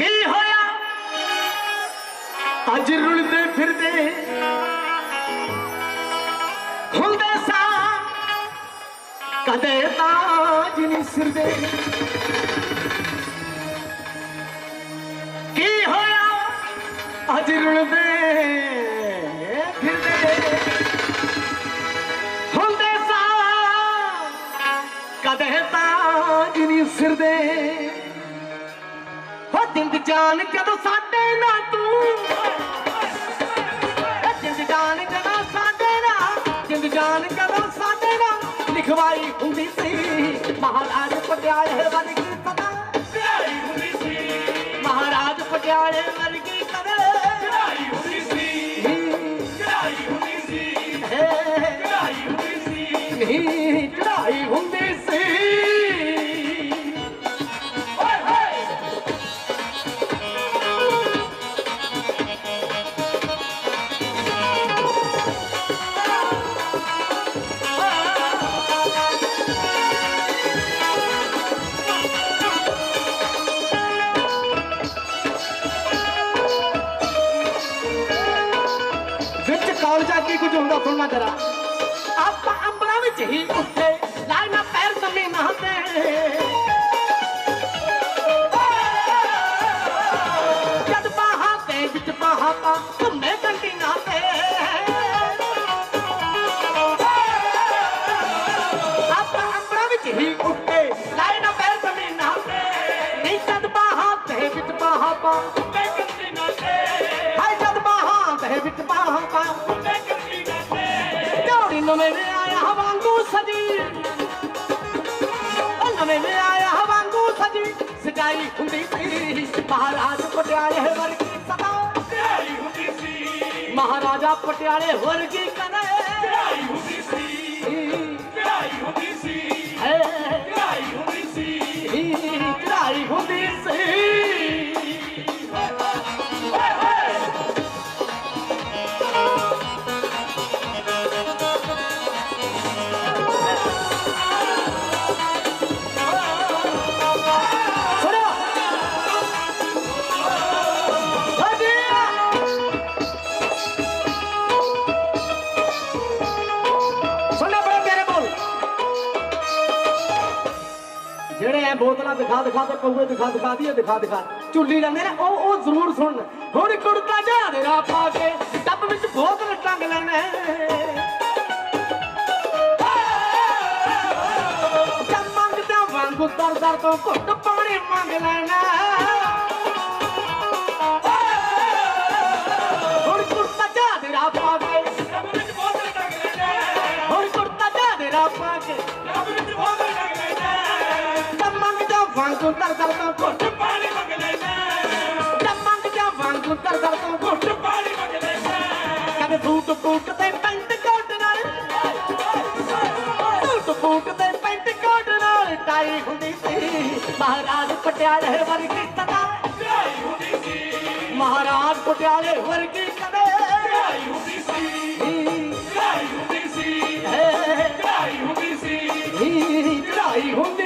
ਕੀ ਹੋਇਆ ਅੱਜ ਰੁਲਦੇ ਫਿਰਦੇ ਹੁੰਦੇ ਸਾਂ ਕਦੇ ਤਾਜ ਨਹੀਂ ਸਿਰਦੇ ਕੀ ਹੋਇਆ ਅੱਜ ਰੁਲਦੇ ਜਾਨ ਜਦੋਂ ਸਾਡੇ ਨਾਲ ਤੂੰ ਦਿੰਦ ਜਾਨ ਜਦੋਂ ਸਾਡੇ ਨਾਲ ਦਿੰਦ ਜਾਨ ਜਦੋਂ ਸਾਡੇ ਨਾਲ ਲਿਖਵਾਈ ਹੁੰਦੀ ਸੀ। ਮਹਾਰਾਜ ਪਟਿਆਲੇ ਵਰਗੀ ਸਦਾ ਚੜਾਈ ਹੁੰਦੀ ਸੀ। ਮਹਾਰਾਜ ਪਟਿਆਲੇ ਵਰਗੀ ਕਦੇ ਚੜਾਈ ਹੁੰਦੀ ਸੀ। ਚੜਾਈ ਹੁੰਦੀ ਸੀ। ਚੜਾਈ ਹੁੰਦੀ ਸੀ। ਨਹੀਂ ਵਿੱਚ ਕਾਲਜਾ ਕੀ ਕੁਝ ਹੁੰਦਾ ਸੁਣਨਾ ਜਰਾ। ਆਪਾਂ ਅੰਬਰਾਂ ਵਿੱਚ ਹੀ ਉੱਠੇ ਲਾਇਨਾ ਪੈਰ ਥੱਲੇ ਨਾ ਤੇ ਜਦ ਬਾਹਾਂ ਤੇ ਵਿੱਚ ਬਾਹਾਂ ਪਾ ਘੁੰਮੇ ਕੰਟੀ ਨਾ ਤੇ ਆਪਾਂ ਅੰਬਰਾਂ ਵਿੱਚ ਹੀ ਉੱਠੇ ਲਾਇਨਾ ਪੈਰ ਥੱਲੇ ਨਾ ਤੇ ਨਹੀਂ ਜਦ ਬਾਹਾਂ ਤੇ ਵਿੱਚ ਬਾਹਾਂ ਪਾ ਮੈਂ ਕੰਦੀ ਨਾ ਤੇ ਹਾਏ ਜਦ ਬਾਹਾਂ ਤੇ ਵਿੱਚ ਬਾਹਾਂ ਪਾ ਨਵੇਂ ਵੇ ਆਇਆ ਵਾਂਗੂ ਸਜੀ। ਨਵੇਂ ਵੇ ਆਇਆ ਵਾਂਗੂ ਸਜੀ। ਸਜਾਈ ਹੁੰਦੀ ਸੀ। ਮਹਾਰਾਜ ਪਟਿਆਲੇ ਵਰਗੀ ਸਦਾ। ਚੜਾਈ ਹੁੰਦੀ ਸੀ। ਮਹਾਰਾਜਾ ਪਟਿਆਲੇ ਵਰਗੀ ਕਦੇ। ਚੜਾਈ ਹੁੰਦੀ ਸੀ। ਚੜਾਈ ਹੁੰਦੀ ਸੀ। ਬੋਤਲਾਂ ਦਿਖਾ ਦਿਖਾ ਤੇ ਪਊਏ ਦਿਖਾ ਦਿਖਾ ਦੀਏ, ਦਿਖਾ ਦਿਖਾ। ਚੁੱਲੀ ਜਾਂਦੇ ਨੇ, ਉਹ ਉਹ ਜ਼ਰੂਰ ਸੁਣਨ। ਹੁਣ ਕੁੜਤਾ ਜਾ ਦੇ ਪਾ ਕੇ ਡੱਬ ਵਿੱਚ ਬੋਤਲ ਟੰਗ ਲੈਣਾ। ਮੰਗਦਾ ਵਾਂਗੂ ਦਰ ਦਰ ਤੋਂ ਘੁੱਟ ਪਾਣੀ ਮੰਗ ਲੈਣਾ। ਵਾਂਗੂ ਦਰ ਦਰ ਤੋਂ ਘੁੱਟ ਪਾਣੀ ਮੰਗ ਲੈਣਾ ਜਦ ਮੰਗਦਾ ਵਾਂਗੂ ਦਰ ਦਰ ਤੋਂ ਘੁੱਟ ਪਾਣੀ ਮੰਗ ਲੈਣਾ ਕਦੇ ਬੂਟ ਬੂਟ ਤੇ ਪੈਂਟ ਕੋਟ ਨਾਲ ਬੂਟ ਬੂਟ ਤੇ ਪੈਂਟ ਕੋਟ ਨਾਲ ਟਾਈ ਹੁੰਦੀ ਸੀ। ਮਹਾਰਾਜ ਪਟਿਆਲੇ ਵਰਗੀ ਸਦਾ ਚੜਾਈ ਹੁੰਦੀ ਸੀ। ਮਹਾਰਾਜ ਪਟਿਆਲੇ ਵਰਗੀ ਕਦੇ ਚੜਾਈ ਹੁੰਦੀ ਸੀ। ਚੜਾਈ ਹੁੰਦੀ ਸੀ। ਹੈ ਹੁੰਦੀ ਸੀ। ਹੀ ਹੁੰਦੀ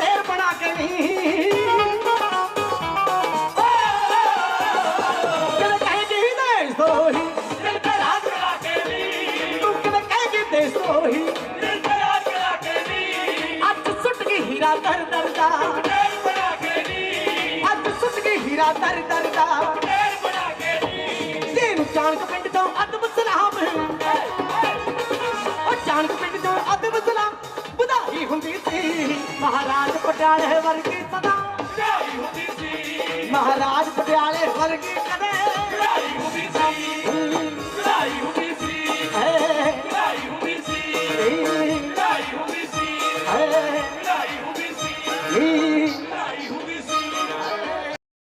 ਟੁਕਟੇਰ ਬਣਾ ਕੇ ਨਹੀਂ ਕਿਵੇਂ ਕਹੇਗੀ ਦੇਸ਼ ਦੋਹੀ ਦਿਲ ਤੇ ਰਾਜ ਕਰਾ ਕੇ ਨੀ। ਤੂੰ ਕਿਵੇਂ ਕਹੇਗੀ ਦੇਸ਼ ਦੋਹੀ ਦਿਲ ਤੇ ਰਾਜ ਕਰਾ ਕੇ ਨੀ। ਅੱਜ ਸੁੱਟ ਕੇ ਹੀਰਾ ਦਰ ਦਰ ਦਾ। ਟੇਰ ਬਣਾ ਕੇ ਨੀ। ਅੱਜ ਸੁੱਟ ਕੇ ਹੀਰਾ ਦਰ ਦਰ ਦਾ। ਟੇਰ ਬਣਾ ਕੇ ਨੀ। ਤੈਨੂੰ ਚਾਣਕ ਪਿੰਡ ਤੋਂ ਅੱਧ ਮਹਾਰਾਜ ਪਟਿਆਲੇ ਵਰਗੀ ਸਦਾ। ਚੜਾਈ ਹੁੰਦੀ ਸੀ ਮਹਾਰਾਜ ਪਟਿਆਲੇ ਵਰਗੀ